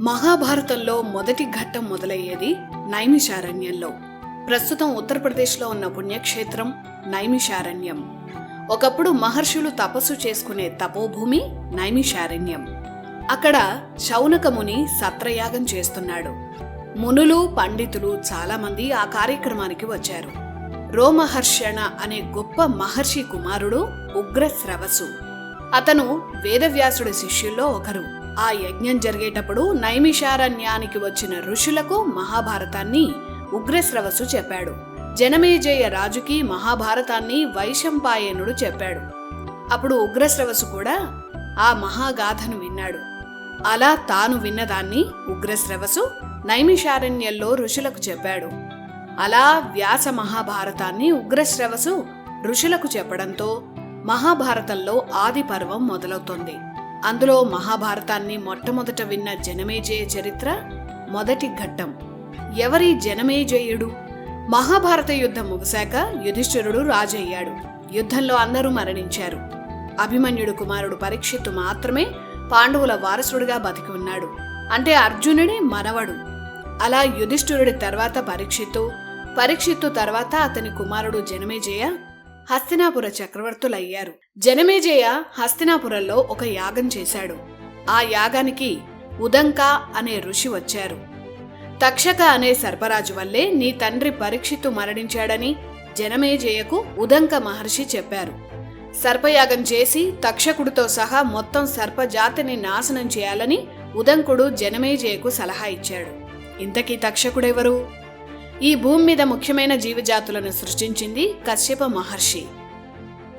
మహాభారతంలో మొదటి ఘట్టం మొదలయ్యేది నైమిషారణ్యంలో. ప్రస్తుతం ఉత్తరప్రదేశ్లో ఉన్న పుణ్యక్షేత్రం నైమిషారణ్యం. ఒకప్పుడు మహర్షులు తపస్సు చేసుకునే తపోభూమి నైమిషారణ్యం. అక్కడ శౌనకముని సత్రయాగం చేస్తున్నాడు. మునులు పండితులు చాలామంది ఆ కార్యక్రమానికి వచ్చారు. రోమహర్షణ అనే గొప్ప మహర్షి కుమారుడు ఉగ్రశ్రవసు. అతను వేదవ్యాసుడి శిష్యుల్లో ఒకరు. ఆ యజ్ఞం జరిగేటప్పుడు నైమిషారణ్యానికి వచ్చిన ఋషులకు మహాభారతాన్ని ఉగ్రశ్రవసు చెప్పాడు. జనమేజయ రాజుకి మహాభారతాన్ని వైశంపాయనుడు చెప్పాడు. అప్పుడు ఉగ్రశ్రవసు కూడా ఆ మహాగాథను విన్నాడు. అలా తాను విన్నదాన్ని ఉగ్రశ్రవసు నైమిషారణ్యంలో ఋషులకు చెప్పాడు. అలా వ్యాస మహాభారతాన్ని ఉగ్రశ్రవసు ఋషులకు చెప్పడంతో మహాభారతంలో ఆది పర్వం మొదలవుతుంది. అందులో మహాభారతాన్ని మొట్టమొదట విన్న జనమేజయ చరిత్ర మొదటి ఘట్టం. ఎవరి జనమేజయుడు? మహాభారత యుద్ధం ముగిశాక యుధిష్ఠిరుడు రాజయ్యాడు. యుద్ధంలో అందరూ మరణించారు. అభిమన్యుడు కుమారుడు పరీక్షిత్తు మాత్రమే పాండవుల వారసుడిగా బతికి ఉన్నాడు. అంటే అర్జునుడి మనవడు. అలా యుధిష్ఠిరుడి తర్వాత పరీక్షిత్తు పరీక్షిత్తు తర్వాత అతని కుమారుడు జనమేజయ హస్తినాపుర చక్రవర్తులయ్యారు. జనమేజయ హస్తినాపురంలో ఒక యాగం చేశాడు. ఆ యాగానికి ఉదంక అనే ఋషి వచ్చారు. తక్షక అనే సర్పరాజు వల్లే నీ తండ్రి పరీక్షిత్తు మరణించాడని జనమేజయకు ఉదంక మహర్షి చెప్పారు. సర్పయాగం చేసి తక్షకుడితో సహా మొత్తం సర్పజాతిని నాశనం చేయాలని ఉదంకుడు జనమేజయకు సలహా ఇచ్చాడు. ఇంతకీ తక్షకుడెవరు? ఈ భూమి మీద ముఖ్యమైన జీవజాతులను సృష్టించింది కశ్యప మహర్షి.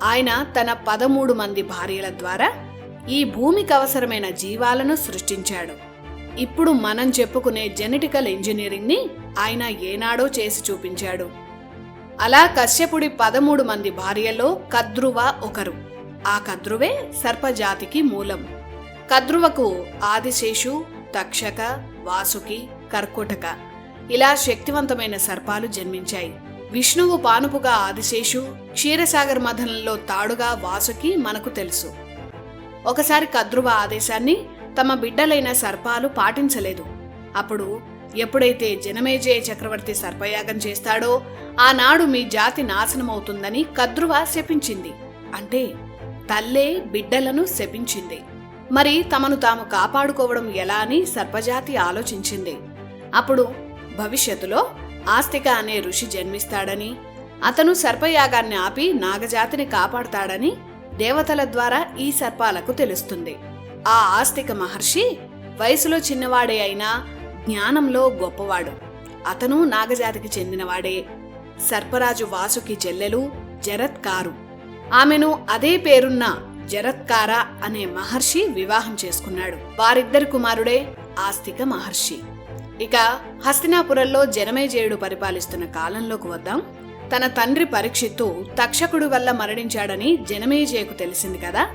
ఆయన తన పదమూడు మంది భార్యల ద్వారా ఈ భూమికి అవసరమైన జీవాలను సృష్టించాడు. ఇప్పుడు మనం చెప్పుకునే జెనెటికల్ ఇంజనీరింగ్ని ఆయన ఏనాడో చేసి చూపించాడు. అలా కశ్యపుడి పదమూడు మంది భార్యలో కద్రువ ఒకరు. ఆ కద్రువే సర్పజాతికి మూలం. కద్రువకు ఆదిశేషు తక్షక వాసుకి కర్కోటక. ఇలా శక్తివంతమైన సర్పాలు జన్మించాయి. విష్ణువు పానుపుగా ఆదిశేషు క్షీరసాగర్ మథనంలో తాడుగా వాసుకి మనకు తెలుసు. ఒకసారి కద్రువ ఆదేశాన్ని తమ బిడ్డలైన సర్పాలు పాటించలేదు. అప్పుడు ఎప్పుడైతే జనమేజయ చక్రవర్తి సర్పయాగం చేస్తాడో ఆనాడు మీ జాతి నాశనమవుతుందని కద్రువ శపించింది. అంటే తల్లే బిడ్డలను శపించింది. మరి తమను తాము కాపాడుకోవడం ఎలా అని సర్పజాతి ఆలోచించింది. అప్పుడు భవిష్యత్తులో ఆస్తిక అనే ఋషి జన్మిస్తాడని అతను సర్పయాగాన్ని ఆపి నాగజాతిని కాపాడతాడని దేవతల ద్వారా ఈ సర్పాలకు తెలుస్తుంది. ఆ ఆస్తిక మహర్షి వయసులో చిన్నవాడే అయినా జ్ఞానంలో గొప్పవాడు. అతను నాగజాతికి చెందినవాడే. సర్పరాజు వాసుకి చెల్లెలు జరత్కారు. ఆమెను అదే పేరున్న జరత్కార అనే మహర్షి వివాహం చేసుకున్నాడు. వారిద్దరి కుమారుడే ఆస్తిక మహర్షి. ఇక హస్తినాపురంలో జనమేజయుడు పరిపాలిస్తున్న కాలంలోకి వద్దాం. తన తండ్రి పరీక్షిత్తు తక్షకుడు వల్ల మరణించాడని జనమేజయకు తెలిసింది కదా.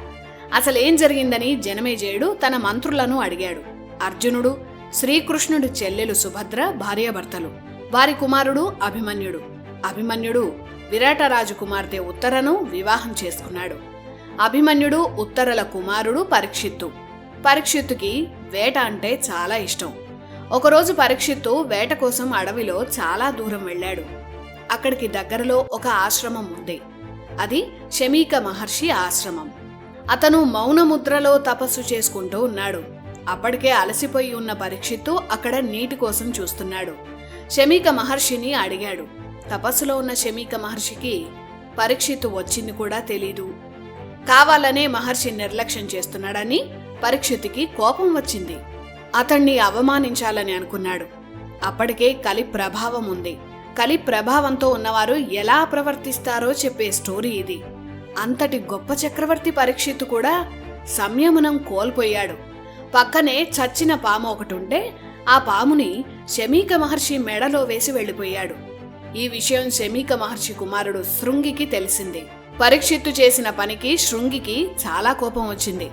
అసలేం జరిగిందని జనమేజయుడు తన మంత్రులను అడిగాడు. అర్జునుడు శ్రీకృష్ణుడి చెల్లెలు సుభద్ర భార్యాభర్తలు వారి కుమారుడు అభిమన్యుడు. అభిమన్యుడు విరాటరాజు కుమార్తె ఉత్తరను వివాహం చేసుకున్నాడు. అభిమన్యుడు ఉత్తరల కుమారుడు పరీక్షిత్తు. పరీక్షిత్తుకి వేట అంటే చాలా ఇష్టం. ఒకరోజు పరీక్షిత్తు వేట కోసం అడవిలో చాలా దూరం వెళ్ళాడు. అక్కడికి దగ్గరలో ఒక ఆశ్రమం ఉంది. అది శమీక మహర్షి ఆశ్రమం. అతను మౌనముద్రలో తపస్సు చేసుకుంటూ ఉన్నాడు. అప్పటికే అలసిపోయి ఉన్న పరీక్షిత్తు అక్కడ నీటి కోసం చూస్తున్నాడు. శమీక మహర్షిని అడిగాడు. తపస్సులో ఉన్న శమీక మహర్షికి పరీక్షిత్తు వచ్చింది కూడా తెలీదు. కావాలనే మహర్షి నిర్లక్ష్యం చేస్తున్నాడని పరీక్షిత్తుకి కోపం వచ్చింది. అతణ్ణి అవమానించాలని అనుకున్నాడు. అప్పటికే కలి ప్రభావం ఉంది. కలి ప్రభావంతో ఉన్నవారు ఎలా ప్రవర్తిస్తారో చెప్పే స్టోరీ ఇది. అంతటి గొప్ప చక్రవర్తి పరీక్షిత్తు కూడా సంయమనం కోల్పోయాడు. పక్కనే చచ్చిన పాము ఒకటి ఉంటే ఆ పాముని శమీక మహర్షి మెడలో వేసి వెళ్ళిపోయాడు. ఈ విషయం శమీక మహర్షి కుమారుడు శృంగికి తెలిసింది. పరీక్షిత్తు చేసిన పనికి శృంగికి చాలా కోపం వచ్చింది.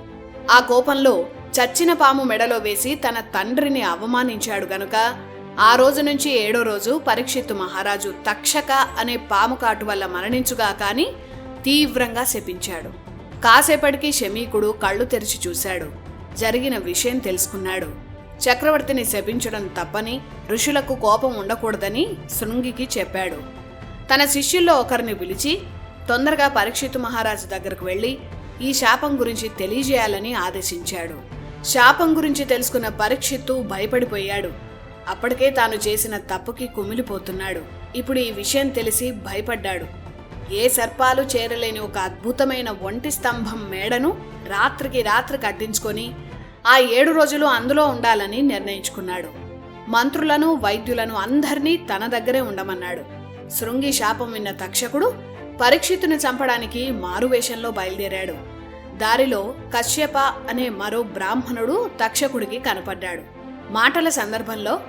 ఆ కోపంలో చచ్చిన పాము మెడలో వేసి తన తండ్రిని అవమానించాడు గనుక. ఆ రోజు నుంచి ఏడో రోజు పరీక్షిత్తు మహారాజు తక్షక అనే పాము కాటు వల్ల మరణించుగా కాని తీవ్రంగా శపించాడు. కాసేపటికి శమీకుడు కళ్ళు తెరిచి చూశాడు. జరిగిన విషయం తెలుసుకున్నాడు. చక్రవర్తిని శపించడం తప్పని ఋషులకు కోపం ఉండకూడదని శృంగికి చెప్పాడు. తన శిష్యుల్లో ఒకరిని పిలిచి తొందరగా పరీక్షితు మహారాజు దగ్గరకు వెళ్ళి ఈ శాపం గురించి తెలియజేయాలని ఆదేశించాడు. శాపం గురించి తెలుసుకున్న పరీక్షిత్తు భయపడిపోయాడు. అప్పటికే తాను చేసిన తప్పుకి కుమిలిపోతున్నాడు. ఇప్పుడు ఈ విషయం తెలిసి భయపడ్డాడు. ఏ సర్పాలు చేరలేని ఒక అద్భుతమైన ఒంటి స్తంభం మేడను రాత్రికి రాత్రి కట్టించుకొని ఆ ఏడు రోజులు అందులో ఉండాలని నిర్ణయించుకున్నాడు. మంత్రులను వైద్యులను అందరినీ తన దగ్గరే ఉండమన్నాడు. శృంగి శాపం విన్న తక్షకుడు పరీక్షితుని చంపడానికి మారువేషంలో బయలుదేరాడు. దారిలో కశ్యప అనే మరో బ్రాహ్మణుడు తక్షకుడికి కనపడ్డాడు. మాటల సందర్భంలో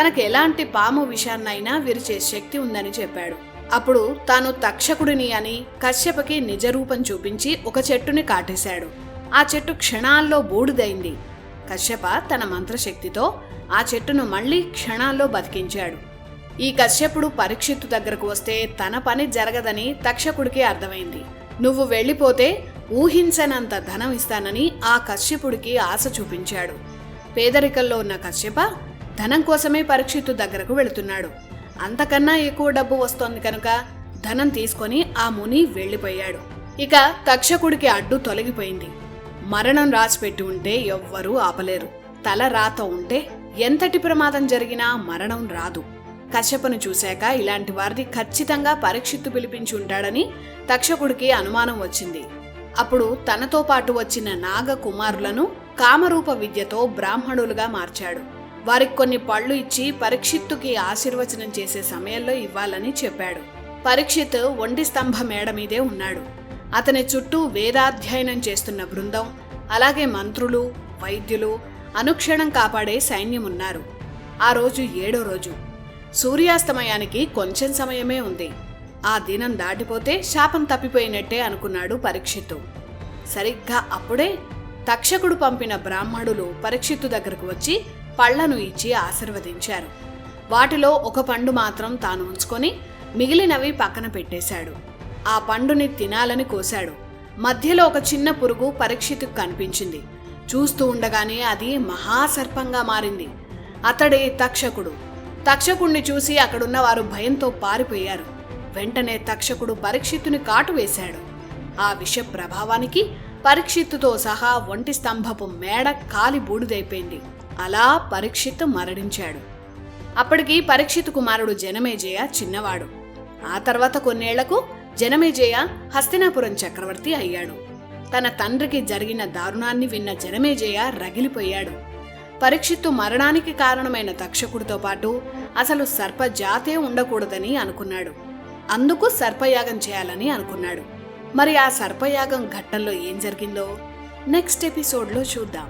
తనకు ఎలాంటి పాము విషాన్నైనా విరిచే శక్తి ఉందని చెప్పాడు. అప్పుడు తాను తక్షకుడిని అని కశ్యపకి నిజరూపం చూపించి ఒక చెట్టుని కాటేశాడు. ఆ చెట్టు క్షణాల్లో బూడిదైంది. కశ్యప తన మంత్రశక్తితో ఆ చెట్టును మళ్ళీ క్షణాల్లో బతికించాడు. ఈ కశ్యపుడు పరీక్షిత్తు దగ్గరకు వస్తే తన పని జరగదని తక్షకుడికి అర్థమైంది. నువ్వు వెళ్ళిపోతే ఊహించనంత ధనం ఇస్తానని ఆ కశ్యపుడికి ఆశ చూపించాడు. పేదరికంలో ఉన్న కశ్యప ధనం కోసమే పరీక్షిత్తు దగ్గరకు వెళుతున్నాడు. అంతకన్నా ఎక్కువ డబ్బు వస్తోంది కనుక ధనం తీసుకొని ఆ ముని వెళ్ళిపోయాడు. ఇక తక్షకుడికి అడ్డు తొలగిపోయింది. మరణం రాసిపెట్టి ఉంటే ఎవ్వరూ ఆపలేరు. తల రాత ఉంటే ఎంతటి ప్రమాదం జరిగినా మరణం రాదు. కశ్యపను చూశాక ఇలాంటి వారిని ఖచ్చితంగా పరీక్షిత్తు పిలిపించి ఉంటాడని తక్షకుడికి అనుమానం వచ్చింది. అప్పుడు తనతో పాటు వచ్చిన నాగ కుమారులను కామరూప విద్యతో బ్రాహ్మణులుగా మార్చాడు. వారికి కొన్ని పళ్ళు ఇచ్చి పరీక్షిత్తుకి ఆశీర్వచనం చేసే సమయంలో ఇవ్వాలని చెప్పాడు. పరీక్షిత్ ఒండి స్తంభ మేడ మీదే ఉన్నాడు. అతని చుట్టూ వేదాధ్యయనం చేస్తున్న బృందం అలాగే మంత్రులు వైద్యులు అనుక్షణం కాపాడే సైన్యం ఉన్నారు ఆ రోజు ఏడో రోజు. సూర్యాస్తమయానికి కొంచెం సమయమే ఉంది. ఆ దినం దాటిపోతే శాపం తప్పిపోయినట్టే అనుకున్నాడు పరీక్షిత్తు. సరిగ్గా అప్పుడే తక్షకుడు పంపిన బ్రాహ్మణులు పరీక్షిత్తు దగ్గరకు వచ్చి పళ్ళను ఇచ్చి ఆశీర్వదించారు. వాటిలో ఒక పండు మాత్రం తాను ఉంచుకొని మిగిలినవి పక్కన పెట్టేశాడు. ఆ పండుని తినాలని కోశాడు. మధ్యలో ఒక చిన్న పురుగు పరీక్షితుకు కనిపించింది. చూస్తూ ఉండగానే అది మహాసర్పంగా మారింది. అతడే తక్షకుడు. తక్షకుణ్ణి చూసి అక్కడున్న వారు భయంతో పారిపోయారు. వెంటనే తక్షకుడు పరీక్షిత్తుని కాటు వేశాడు. ఆ విష ప్రభావానికి పరీక్షిత్తుతో సహా ఒంటి స్తంభపు మేడ కాలి బూడిదైపోయింది. అలా పరీక్షిత్తు మరణించాడు. అప్పటికి పరీక్షిత్ కుమారుడు జనమేజయ చిన్నవాడు. ఆ తర్వాత కొన్నేళ్ళకు జనమేజయ హస్తినాపురం చక్రవర్తి అయ్యాడు. తన తండ్రికి జరిగిన దారుణాన్ని విన్న జనమేజయ రగిలిపోయాడు. పరీక్షిత్తు మరణానికి కారణమైన తక్షకుడితో పాటు అసలు సర్పజాతే ఉండకూడదని అనుకున్నాడు. అందుకు సర్పయాగం చేయాలని అనుకున్నాడు. మరి ఆ సర్పయాగం ఘట్టంలో ఏం జరిగిందో? నెక్స్ట్ ఎపిసోడ్లో చూద్దాం.